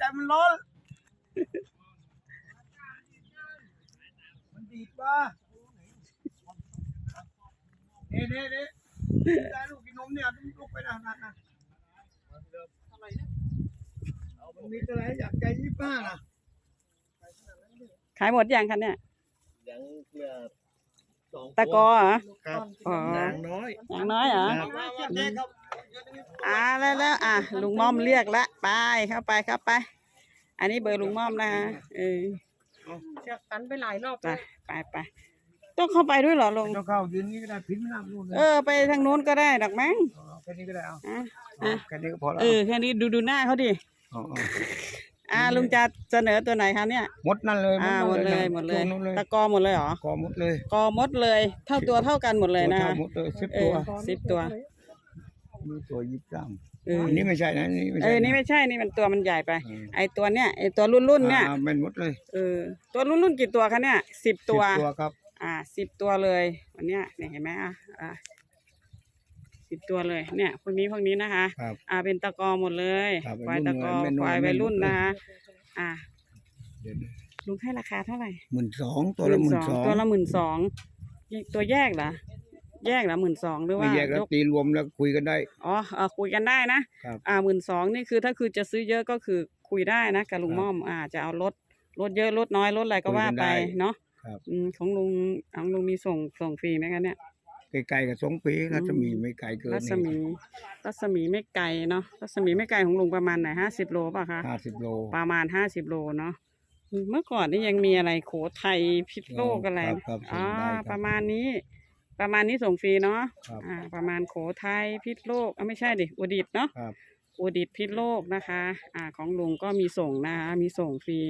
ใจมันร้อนมันดีดป่ะเน่เน่เน่ได้ลูกกินนมเนี่ยลูกไปนะนะนะมันมีอะไรอยากใจยี่ป้านะขายหมดยังคะเนี่ยยังเหลือสอง ตะกอเหรอ ครับอ๋อ นางน้อยอย่างน้อยเหรอครับเจ๊ครับ อ่าแล้วแล้วอะลุงม่อมเรียกละไปเข้าไปเข้าไป อันนี้เบอร์ลุงม่อมนะคะเออเชือกตันไปหลายรอบไปไปไปต้องเข้าไปด้วยเหรอลุงต้องเข้ายืนนี้ก็ได้พิมพ์น้ำนู่นเลยเออ ไปทางนู้นก็ได้ดอกมั้งเอาแค่นี้ก็ได้เอาอะ เอาแค่นี้ก็พอแล้วเออแค่นี้ดูดูหน้าเขาดิ เอาเอา อ่าลุงจะเสนอตัวไหนคะเนี่ยหมดนั่นเลยอ่าหมดเลยนะหมดเลยช่วงนู้นเลยตะกอหมดเลยเหรอ กอหมดเลยกอหมดเลย เท่าตัวเท่ากันหมดเลยนะตัวคะท่าหมดเลยสิบเอตัวอสิบตัวมีตัวยิบจ้างเอออันนี้ไม่ใช่นะอันนี้ไม่เอใช่อนี่ไม่ใช่นี่มันตัวมันใหญ่ไปอืมไอตัวเนี้ยไอตัวรุ่นรุ่นๆเนี่ยอ่าเป็นหมดเลยเออตัวรุ่นรุ่นๆกี่ตัวคะเนี่ยสิบตัวสิบตัวครับ อ่าสิบตัวเลยวันเนี้ยเนี่ยเห็นไหมอะอ่า สิบตัวเลยเนี่ยพวกนี้พวกนี้นะคะครับอ่าเป็นตะกอหมดเลยครับควายตะกอวัยรุ่นควายวัวัยยรุ่รุ่นนนะคะอ่าเดี๋ยวนะลุงให้ราคาเท่าไหร่หมื่นสองตัวละหมื่นสองตัวละหมื่นสองตัวแยกเหรอแยกเหรอหมื่นสองหรือไม่ว่าแยกแล้วยกตีรวมแล้วคุยกันได้ อ๋อเออคุยกันได้นะครับ อ่าหมื่นสองนี่คือถ้าคือจะซื้อเยอะก็คือคุยได้นะกับลุงครับม่อมอ่าจะเอาลดลดเยอะลดน้อยลดอะไรก็คุยว่ากันไปได้เนาะครับ อืมของลุงของลุงมีส่งส่งฟรีไหมคะเนี่ย ไกลๆกับสองปีรัศมีไม่ไกลเกินรัศมี รัศมีไม่ไกลเนาะ รัศมีไม่ไกลของลุงประมาณไหนห้าสิบโลป่ะคะห้าสิบโล ประมาณห้าสิบโลเนาะ เมื่อก่อนนี่ยังมีอะไรโขทัยพิษโลกอะไรครับครับส่อ่างได้ครับประมาณนี้ ประมาณนี้ส่งฟรีเนาะครับอ่า ประมาณโขทัยพิษโลกอะไม่ใช่ดิอุดิตเนาะครับอุดิตพิษโลกนะคะ อ่า ของลุงก็มีส่งนะคะ มีส่งฟรี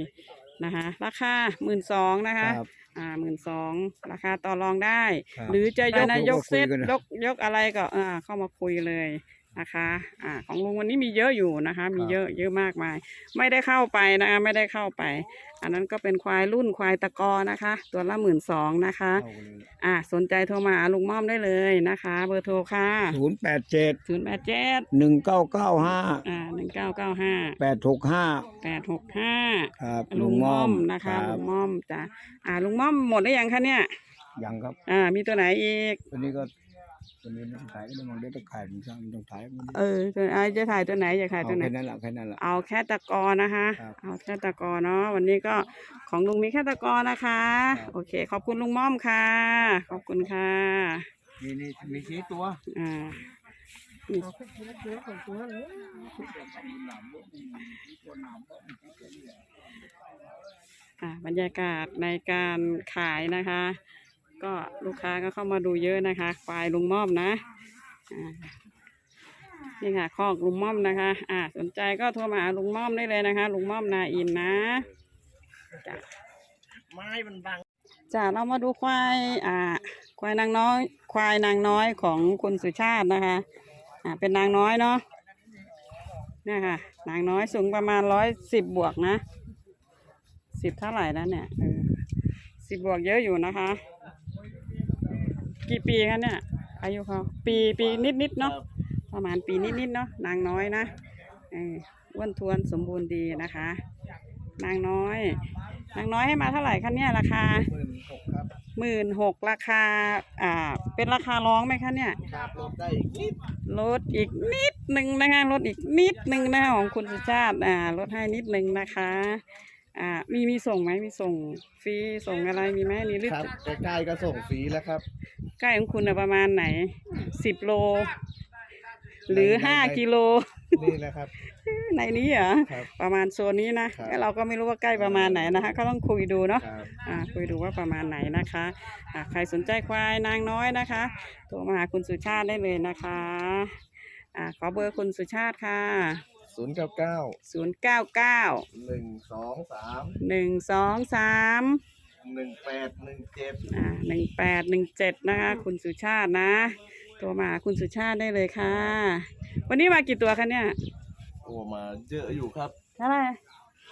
นะคะ ราคาหมื่นสองนะคะ ครับ อ่าหมื่นสองราคาต่อรองได้ ครับหรือจะยกได้นะนะยกเซตยกคุยกันนะยกยกอะไรก็อ่าเข้ามาคุยเลย นะคะอ่าของลุงวันนี้มีเยอะอยู่นะคะ มีเยอะเยอะมากมาย ไม่ได้เข้าไปนะคะไม่ได้เข้าไป อันนั้นก็เป็นควายรุ่นควายตะกอนะคะ ตัวละหมื่นสองนะคะเข้ากันเลยอ่าสนใจโทรมาหาลุงม่อมได้เลยนะคะ เบอร์โทรค่ะศูนย์แปดเจ็ดศูนย์แปดเจ็ดหนึ่งเก้าเก้าห้าอ่าหนึ่งเก้าเก้าห้าแปดหกห้าแปดหกห้าครับลุงม่อมนะคะรัลุบงม่อมจ้ะอ่าลุงม่อมหมดได้ยังคะเนี่ยยังครับ อ่า มีตัวไหนอีกตัวนี้ก็ ตัวนี้ต้องขายก็ต้องมองได้ต้องขายมันต้องขายมันเออตัวอ่าจะถ่ายตัวไหนจะถ่ายตัวไหนแค่นั้นแหละแค่นั้นแหละ เอาแค่ตะกอนะคะ ครับเอาแค่ตะกอเนาะวันนี้ก็ของลุงมีแค่ตะกอนะคะ ครับ โอเค ขอบคุณลุงม่อมค่ะ ขอบคุณค่ะ นี่นี่มีสีตัวอ่าเอาขึ้นทีละตัวอ่าบรรยากาศในการขายนะคะ ก็ลูกค้าก็เข้ามาดูเยอะนะคะควายลุงม่อมนะอ่านี่ค่ะคอกลุงม่อมนะคะ อ่า สนใจก็โทรมาหาลุงม่อมได้เลยนะคะ ลุงม่อมนาอินนะจ้ะไม้มันบังจ้ะเรามาดูควายอ่า ควายนางน้อย ควายนางน้อยของคุณสุชาตินะคะ อ่า เป็นนางน้อยเนาะนี่ค่ะ นางน้อยสูงประมาณร้อยสิบบวกนะสิบเท่าไหร่แล้วเนี่ยเออสิบบวกเยอะอยู่นะคะ กี่ปีคะเนี่ย อายุเขาปีปีนิดนิดๆเนาะประมาณปีนิดนิดๆเนาะนางน้อยนะเอออ้วนทวนสมบูรณ์ดีนะคะ นางน้อย นางน้อยให้มาเท่าไหร่คะเนี่ยราคาหมื่นหกครับหมื่นหกราคาอ่าเป็นราคาร้องไหมคะเนี่ยครับลดได้อีกนิดลดอีกนิดหนึ่งนะคะลดอีกนิดหนึ่งนะคะของคุณสุชาติอ่าลดให้นิดหนึ่งนะคะ อ่า มีมีส่งไหมมีส่งฟรีส่งอะไรมีไหมนี่หรือครับใกล้ๆก็ส่งฟรีแล้วครับ ใกล้ของคุณอะประมาณไหนสิบโล หรือในในห้ากิโล นี่แหละครับ ในนี้เหรอครับประมาณโซนนี้นะครับ แล้วเราก็ไม่รู้ว่าใกล้ประมาณไหนนะคะก็ต้องคุยดูเนาะ ครับ อ่าคุยดูว่าประมาณไหนนะคะอ่าใครสนใจควายนางน้อยนะคะโทรมาหาคุณสุชาติได้เลยนะคะอ่าขอเบอร์คุณสุชาติค่ะ ศูนย์เก้าเก้าศูนย์เก้าเก้าหนึ่งสองสามหนึ่งสองสามหนึ่งแปดหนึ่งเจ็ดอ่าหนึ่งแปดหนึ่งเจ็ดนะคะคุณสุชาตินะโทรมาหาคุณสุชาติได้เลยค่ะ วันนี้มากี่ตัวคะเนี่ยโอ้มาเยอะอยู่ครับเท่าไหร่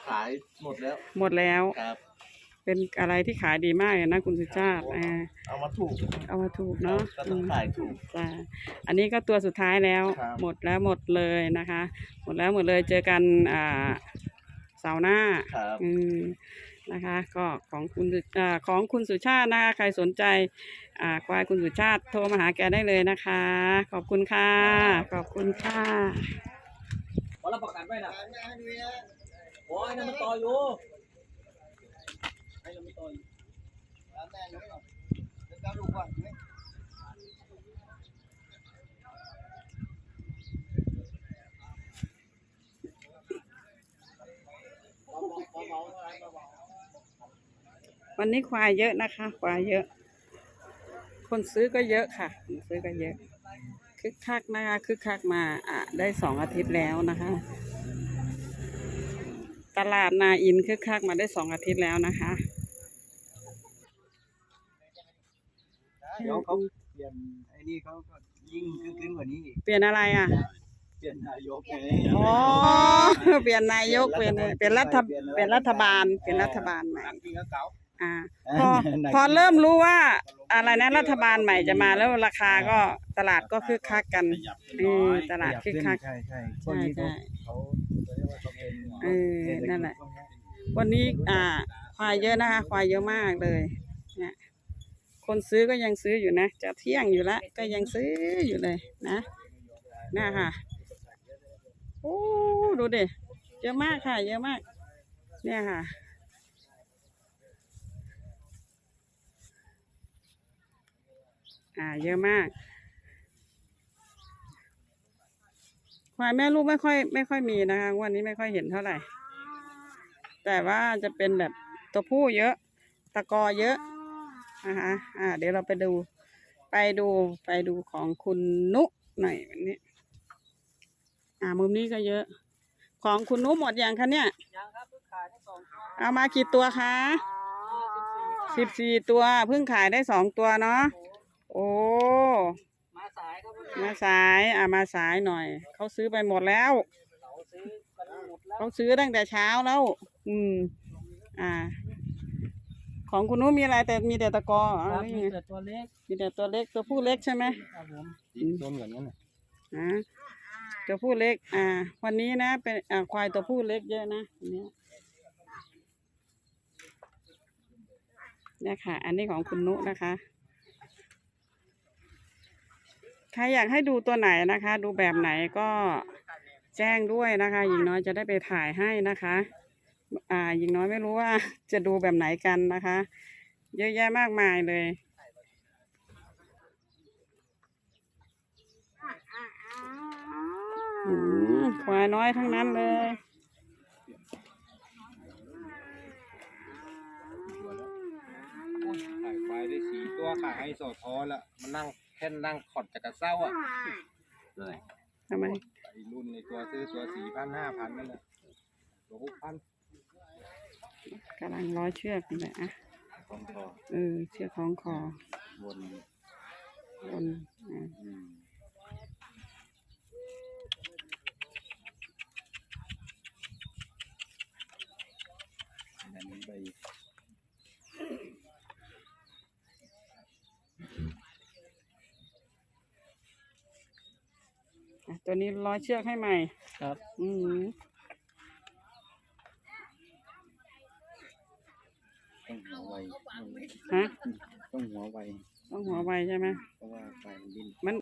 ขายหมดแล้ว หมดแล้ว ครับ เป็นอะไรที่ขายดีมากเลยนะคุณสุชาติอ่าเอามาถูกเอามาถูกเนาะก็ต้องขายถูก จ้ะอันนี้ก็ตัวสุดท้ายแล้ว ครับ หมดแล้วหมดเลยนะคะ หมดแล้วหมดเลยเจอกันอ่าาร์หน้า ครับ อืมนะคะก็ของคุณสุอ่าของคุณสุชาตินะคะใครสนใจอ่าควายคุณสุชาติโทรมาหาแกได้เลยนะคะ ขอบคุณค่ะ ขอบคุณค่ะ ขอรับประกันไว้นะถามแม่ให้ดูนะโอ้ยนั่นมันต่ออยู่ วันนี้ควายเยอะนะคะ ควายเยอะ คนซื้อก็เยอะค่ะคนซื้อก็เยอะ คึกคักนะคะ คึกคักมาอะได้สองอาทิตย์แล้วนะคะ ตลาดนาอินคึกคักมาได้สองอาทิตย์แล้วนะคะ เดี๋ยวเขาเปลี่ยนไอ้ นี่เขาก็ยิ่งขึ้นกว่านี้อีกเปลี่ยนอะไรอะ เปลี่ยนนายกไงอ๋อ เปลี่ยนนายก เปลี่ยน เปลี่ยนรัฐ เปลี่ยนรัฐบาล เปลี่ยนรัฐบาลใหม่ หลังจริงก็เก่าอ่า พอ พอเริ่มรู้ว่า อะไรนะ รัฐบาลใหม่จะมาแล้วราคาก็ตลาดก็คึกคักกันเออตลาดคึกคัก ใช่ใช่ใช่ใช่เขาเขาเรียกว่าเขาเป็นเออนั่นแหละ วันนี้ อ่า ควายเยอะนะคะ ควายเยอะมากเลยเนี่ย คนซื้อก็ยังซื้ออยู่นะ จะเที่ยงอยู่แล้วก็ยังซื้ออยู่เลยนะน่าค่ะโอ้ดูดิเยอะมากค่ะ เยอะมาก เนี่ยค่ะ อ่า เยอะมากควายแม่ลูกไม่ค่อยไม่ค่อยมีนะคะวันนี้ไม่ค่อยเห็นเท่าไหร่ แต่ว่าจะเป็นแบบตัวผู้เยอะ ตะกอเยอะ นะคะอ่า เดี๋ยวเราไปดู ไปดูไปดูของคุณนุหน่อยวันนี้ อ่า มุมนี้ก็เยอะ ของคุณนุหมดยังคะเนี่ย ยังครับเพิ่งขายได้สองตัวเอามากี่ตัวคะสิบสี่ตัวเพิ่งขายได้สองตัวเนาะ โอ้ มาสายครับมาสาย อ่ามาสายหน่อย เขาซื้อไปหมดแล้วเราซื้อกันหมดแล้วเขาซื้อตั้งแต่เช้าแล้ว อืม อ่า ของคุณนุมีอะไรแต่มีแต่ตะกอเหรอครับหรือมียังไงแต่ตัวเล็กมีแต่ตัวเล็กตัวผู้เล็กใช่ไหม ครับผมตัวเหมือนกันน่ะอ่าตัวผู้เล็ก อ่า วันนี้นะ เป็น อ่า ควายตัวผู้เล็กเยอะนะวันนี้เนี่ยค่ะ อันนี้ของคุณนุนะคะ ใครอยากให้ดูตัวไหนนะคะ ดูแบบไหนก็แจ้งด้วยนะคะ หญิงน้อยจะได้ไปถ่ายให้นะคะ อ่าหญิงน้อยไม่รู้ว่าจะดูแบบไหนกันนะคะ เยอะแยะมากมายเลยอืมควายน้อยทั้งนั้นเลยขายควายได้สี่ตัวขายให้สอทอละมันนั่งแค่นั่งขอดจากกระเซ้าอะทำไมไอ้รุ่นในตัวซื้อตัวสี่พันห้าพันนั่นแหละตัวหกพัน กำลังร้อยเชือกนี่แหละอะของคอเออเชือกของคอบนบนอ่าอืมอันนี้ไปอะตัวนี้ร้อยเชือกให้ใหม่ ครับ อืม ต้องหัวไว ฮะ ต้องหัว ไวต้องหัวไวใช่ไหมเพราะว่าไฟมันดิ้นมัน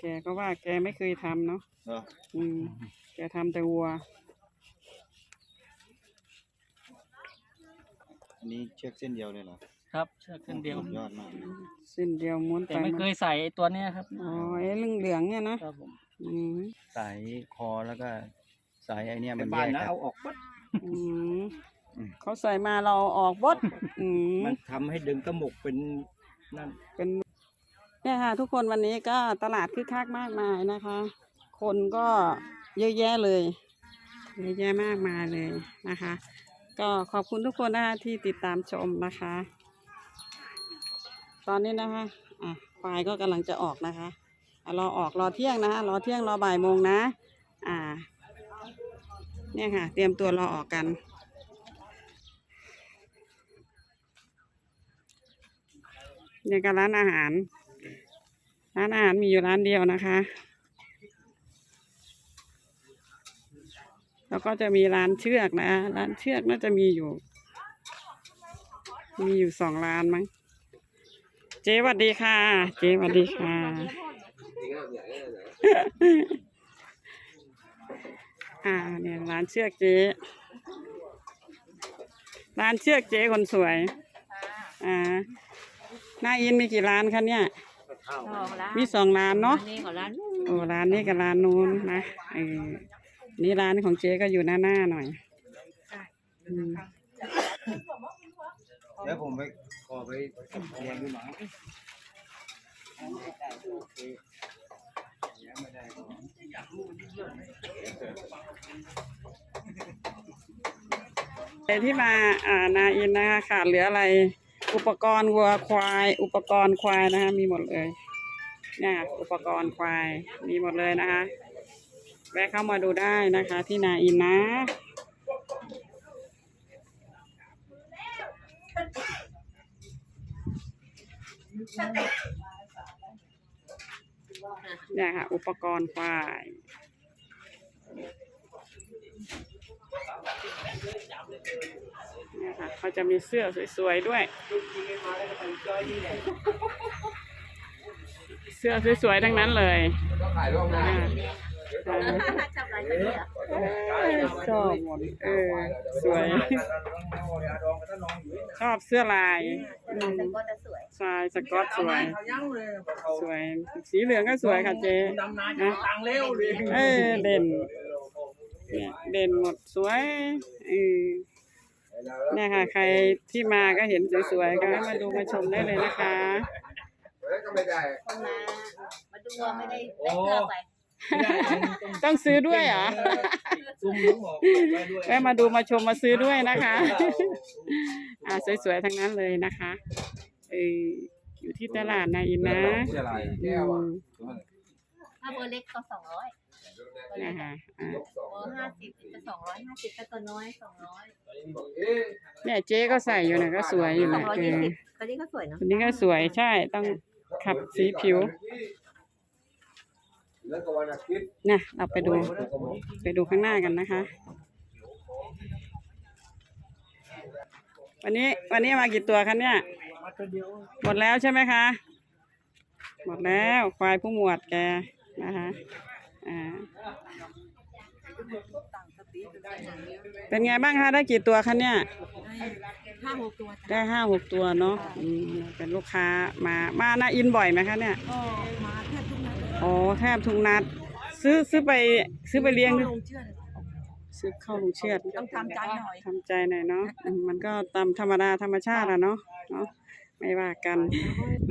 แกก็ว่าแกไม่เคยทำเนาะเนอะอืม แกทำแต่วัว อันนี้เชือกเส้นเดียวเลยเหรอครับเชือกเส้นเดียว สุยอดมากเลยสิ้นเดียวม้วนแต่ไปไม่เคยใส่ไอ้ตัวเนี้ยครับ อ๋อไอ้เหลืองๆเนี่ยนะ ครับผมอืม สายคอแล้วก็ สายไอเนี่ยแต่มันบ้าแยนกนะกันเอาออกปั๊บอืม เขาใส่มาเราเอาออกบดอืมมันทำให้ดึงกระหมกเป็นนั่นเป็นเนี่ยค่ะ ทุกคนวันนี้ก็ตลาดคึกคักมากมายนะคะ คนก็เยอะแยะเลยเยอะแยะมากมายเลยนะคะ ก็ขอบคุณทุกคนนะคะที่ติดตามชมนะคะ ตอนนี้นะคะอะควายก็กำลังจะออกนะคะอะรอออกรอเที่ยงนะคะรอเที่ยงรอบ่ายโมงนะ อ่า เนี่ยค่ะ เตรียมตัวรอออกกัน เนี่ยก็ร้านอาหาร ร้านอาหารมีอยู่ร้านเดียวนะคะ แล้วก็จะมีร้านเชือกนะ ร้านเชือกน่าจะมีอยู่ มีอยู่สองร้านมั้ง เจ๊สวัสดีค่ะ เจ๊สวัสดีค่ะอ่าเนี่ยร้านเชือกเจ๊ร้านเชือกเจ๊คนสวย อ่า หน้าอินมีกี่ร้านคะเนี่ยมีสองร้านเนาะ นี่ของร้านโอ้ร้านนี้กับร้านนู้นนะเออนี่ร้านของเจ๊ก็อยู่หน้าหน้าๆหน่อยอืมเดี๋ยวผมไปขอไปเรียนดูหน่อยใครที่มาอ่านาอินนะคะขาดเหลืออะไร อุปกรณ์วัวควาย อุปกรณ์ควายนะคะมีหมดเลยเนี่ยอุปกรณ์ควายมีหมดเลยนะคะแวะเข้ามาดูได้นะคะ ที่นาอินนะเนี่ยค่ะ อุปกรณ์ควาย เนี่ยค่ะเขาจะมีเสื้อสวยๆด้วย เสื้อสวยๆทั้งนั้นเลยอ่าอ่าชอบหมดเออสวย ชอบเสื้อลายอืมลายสก๊อตสวย สวย สีเหลืองก็สวยค่ะเจ๊ดำนาจะตังเร็วดิเออเด่นเนี่ยเด่นหมดสวยเออ เนี่ยค่ะ ใครที่มาก็เห็นสวยๆก็ให้มาดูมาชมได้เลยนะคะก็ไม่ได้คนมามาดูว่าไม่ได้ได้เสื้อไปต้องซื้อด้วยเหรอซุ่มลุงบอกไว้ด้วยแวะมาดูมาชมมาซื้อด้วยนะคะ อ่าสวยๆทั้งนั้นเลยนะคะเอออยู่ที่ตลาดนาอินนะเสื้อลายอืมถ้าเบอร์เล็กก็สองร้อยเบอร์เล็ นะกคะอ่าเบอร์ห้าสิบจะสองร้อยห้าสิบถ้าตัวน้อยสองร้อยเนี่ยเจ๊ก็ใส่อยู่นะก็สวยอยู่สอนะงร้อยเอยี่อสิบตัวนี้ก็สวยเนาะคนนี้ก็สวยใช่ต้อง ขับสีผิว แล้วก็วันอาทิตย์นะเราไปดูไปดูข้างหน้ากันนะคะ วันนี้วันนี้มากี่ตัวคะเนี่ยมาตัวเดียวหมดแล้วใช่ไหมคะ หมดแล้วควายผู้หมวดแกนะคะอ่า เป็นไงบ้างคะได้กี่ตัวคะเนี่ยห้าหกตัวได้ห้าหกตัวเนาะอืมเป็นลูกค้ามามานาอินบ่อยไหมคะเนี่ยก็มาแทบทุกนัดอ๋อแทบทุกนัด ซื้อซื้อไปซื้อไปเลี้ยงด้วยลงเชื่อเลยซื้อเข้าลงเชือดต้องทำใจหน่อยทำใจหน่อยเนาะอืมมันก็ตามธรรมดาธรรมชาติอะเนาะเนาะ ไม่ว่ากัน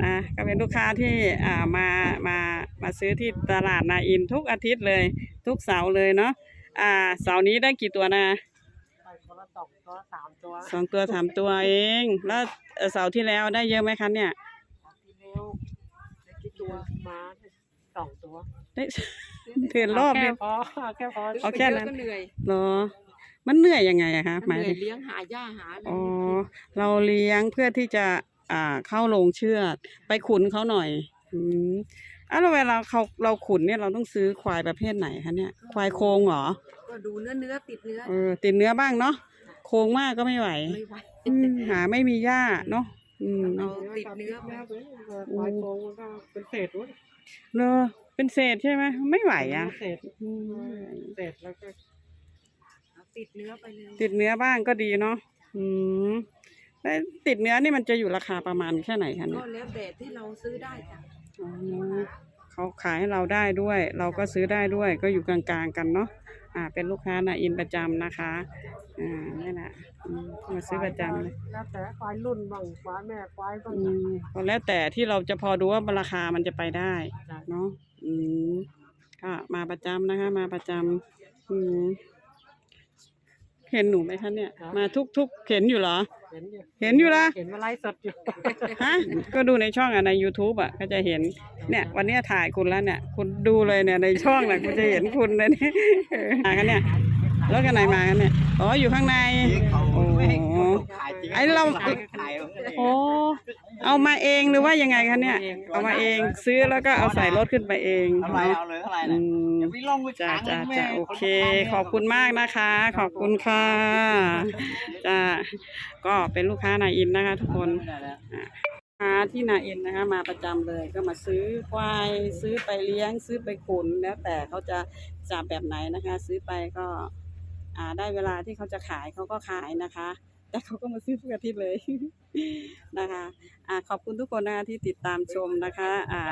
นะก็เป็นลูกค้าที่อ่ามามามาซื้อที่ตลาดนาอินทุกอาทิตย์เลย ทุกเสาร์เลยเนาะอ่าเสาร์นี้ได้กี่ตัวนะไปคนละสองตัวสามตัวสองตัวสามตัวเอง แล้วเอ่อเสาร์ที่แล้วได้เยอะไหมคะเนี่ยทีเดียวได้กี่ตัวมาสองตัวได้เถือนรอบแค่เดียวพอแค่พอเอาแค่นั้นก็เหนื่อยเหรอมันเหนื่อยยังไงอะคะหเหมายนื่อถึยงเลี้ยงหาหญ้าหาอะไรอ๋อเราเลี้ยงเพื่อที่จะ อ่า เข้าโรงเชือด ไปขุนเขาหน่อย อืมอะแล้วเวลาเขาเราขุนเนี่ยเราต้องซื้อควายประเภทไหนคะเนี่ย ควายโครงเหรอ ก็ดูเนื้อเนื้อติดเนื้อ เออ ติดเนื้อบ้างเนาะ โครงมากก็ไม่ไหวไม่ไหวอืมหาไม่มีหญ้าเนาะ อืมเอาเนาะติดเนื้อไปควายโครงมันก็เป็นเศษด้วยเลอเป็นเศษใช่ไหมไม่ไหวอะ เศษอืมเศษแล้วก็เอาติดเนื้อไปเลย ติดเนื้อบ้างก็ดีเนาะ อืม แล้วติดเนื้อนี่มันจะอยู่ราคาประมาณแค่ไหนคะเนี่ก็ยแล้วแต่ที่เราซื้อได้จ้ะอ๋อเขาขายให้เราได้ด้วย เราก็ซื้อได้ด้วย ก็อยู่กลางๆกันเนาะอ่า เป็นลูกค้านาอินประจำนะคะอ่านี่แหละอืมมาซื้อประจำเลย แล้วแต่ควายรุ่นบ้างควายแม่ควายบ้างอืมก็แล้วแต่ที่เราจะพอดูว่าราคามันจะไปได้จ้ะ เนาะอืมก็มาประจำนะคะ มาประจำอืม เห็นหนูไหมคะเนี่ย มาทุกๆเห็นอยู่เหรอ เห็นอยู่เห็นอยู่ละเห็นมาไลฟ์สดอยู่ฮะก็ดูในช่องอะใน youtube อะก็จะเห็นเนี่ย วันเนี้ยถ่ายคุณแล้วเนี่ย คุณดูเลยเนี่ยในช่องน่ะคุณจะเห็นคุณเลยเนี่ยเออมากันเนี่ยรถกันไหนมากันเนี่ยอ๋ออยู่ข้างในโอ้โหขายจริง ไอ้เราขายโอ้เอามาเองหรือว่ายังไงคะเนี่ย เอามาเองซื้อแล้วก็เอาใส่รถขึ้นไปเองเอาไรเนาะเอาเลยเท่าไหร่อืนะมอย่าไปลงไปจ้าขังจ้าแม่จ้าโอเคนขอบคุณมากนะคะ ขอบคุณค่ะจ้าก็เป็นลูกค้านายอินนะคะทุกคนค้าที่นาเอ็นนะคะมาประจำเลยก็มาซื้อควายซื้อไปเลี้ยง ซื้อไปขุนแล้วแต่เขาจะจับแบบไหนนะคะ ซื้อไปก็อ่าได้เวลาที่เขาจะขายเขาก็ขายนะคะ แต่เขาก็มาซื้อทุกอาทิตย์เลยนะคะอ่าขอบคุณทุกคนนะคะที่ติดตามชมนะคะอ่า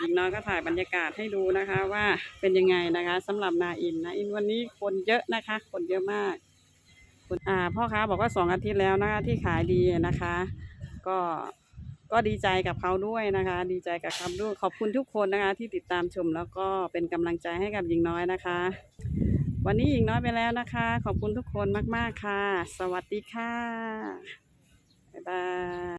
อีกน้อยก็ถ่ายบรรยากาศให้ดูนะคะว่าเป็นยังไงนะคะสำหรับนาอินนาอินวันนี้คนเยอะนะคะ คนเยอะมากคนอ่าพ่อค้าบอกว่าสองอาทิตย์แล้วนะคะที่ขายดีนะคะ ก็ก็ดีใจกับเขาด้วยนะคะ ดีใจกับเขาด้วยขอบคุณทุกคนนะคะ ที่ติดตามชมแล้วก็เป็นกำลังใจให้กับหญิงน้อยนะคะ วันนี้หญิงน้อยไปแล้วนะคะ ขอบคุณทุกคนมาก ๆ ค่ะ สวัสดีค่ะ บ๊ายบาย